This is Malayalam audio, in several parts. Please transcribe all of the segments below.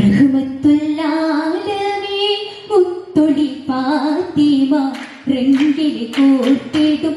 റഹ്മത്തുല്ലാലമേ മുത്തൊടി പാത്തിമ റെങ്കിലെ കോർത്തിടും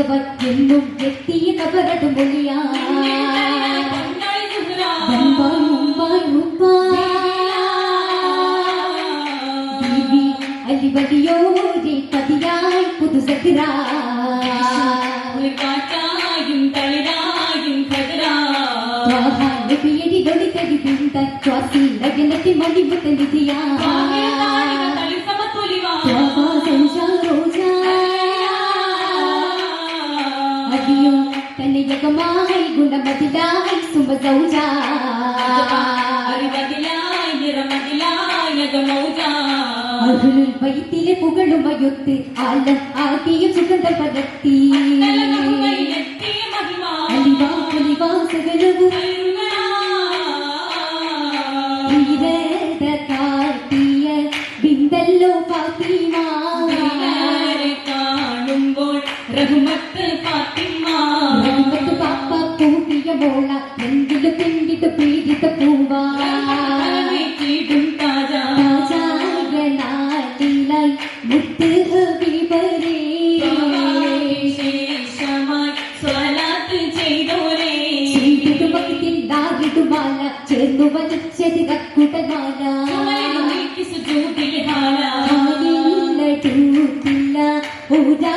பைரவத்தெல்லும் கெட்டிய நபரடும் மொழியா பம்பாய் மும்பாய் ரூபா தீபி அலிபதியோரே பதியாய் புது சத்திரா காற்றாயும் தலைதாயும் கதிரா பியடி தொடி தடி திந்த சுவாசி நகனத்தி மடிப்பு தந்தியா तिलकमाहै गुणमदिलाय सुमसौजा அருவதிலாய் நிறமதிலாய் அகமௌஜா அருளுள் வைத்திலே புகழுமையொத்து ஆலம் ஆகிய சுகந்த பதத்தி அலிவா அலிவா சகலவும் പോള നെഞ്ചിൽ പിന്നിട്ട് പീഡിത പൂവാ. മുത്ത് ഹബീബരേ ചേർന്നു വലിച്ചത് കക്കുടമാല. ഊരാ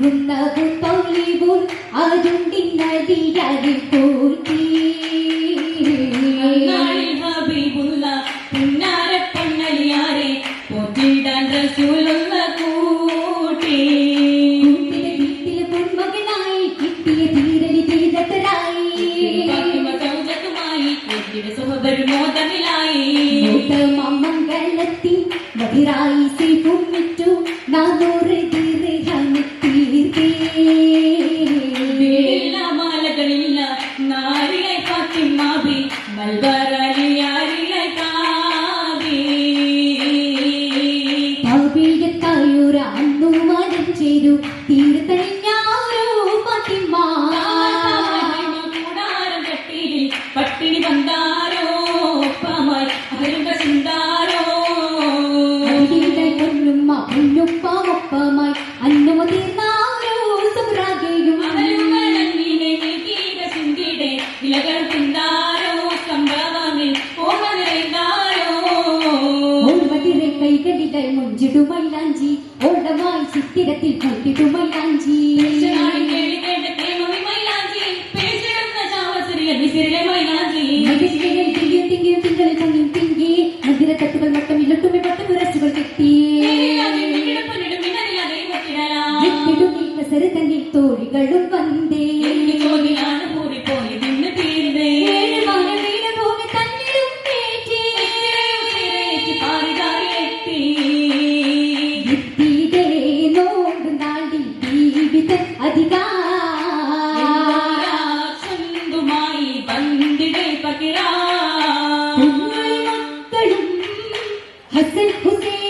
ഉണ്ണകും പള്ളിപൂർ അതുണ്ടിനടിയതിപ്പോൾ വിരവിതൽ മുഞ്ചിടുമൈലാഞ്ചി ഓടമായി ചിത്തിരത്തിൽ പൂട്ടിടുമൈലാഞ്ചി തിങ്കിയും തിങ്കളിൽ തിങ്കിയും തിങ്കിയെ മധുര തട്ടുകൾ മൊത്തം Who's Hussein.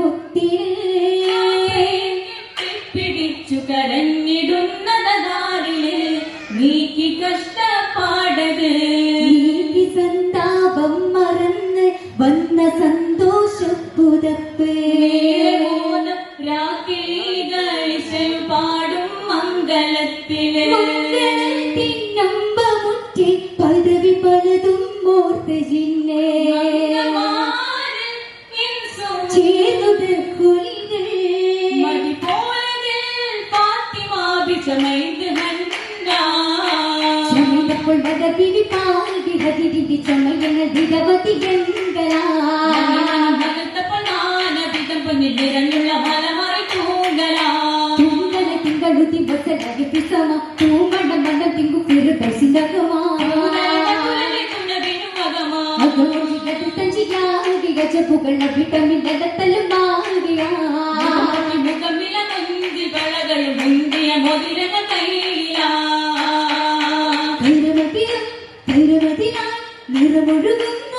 മുത്തിരേ പിടിച്ചു കരഞ്ഞിടുന്നതാറിൽ നീക്കി കഷ്ടപ്പാടത്. നീതി സന്താപം മറന്ന് വന്ന സന്തോഷപ്പുതപ്പ് ಶ್ರಮಿತಕೊಳ್ಳದ ಬಿಡಿಪಾಗಿ ಹದಿದಿದಿ ಚಮಯನ ದಿಗವತಿ ಗಂಗಳ ನಿರಂಗಳ ಹಲಮರೆ ತೂಂಗಳ ತೂಂಗಳ ತಿಂಗಳು ದಿವಸವಾಗಿ ಪಿಸಮ ತೂಮಣ ಮನ ತಿಂಗು ಪಿರು ಬಸಿದಗಮ ಗಜಪುಗಳ ವಿಟಮಿನ್ ತಲುಮಾಗಿಯ ಮುಖಮಿಲ ಮಂದಿ ಬಳಗಳು மோதிரக கையிலா நிறமுழுகும்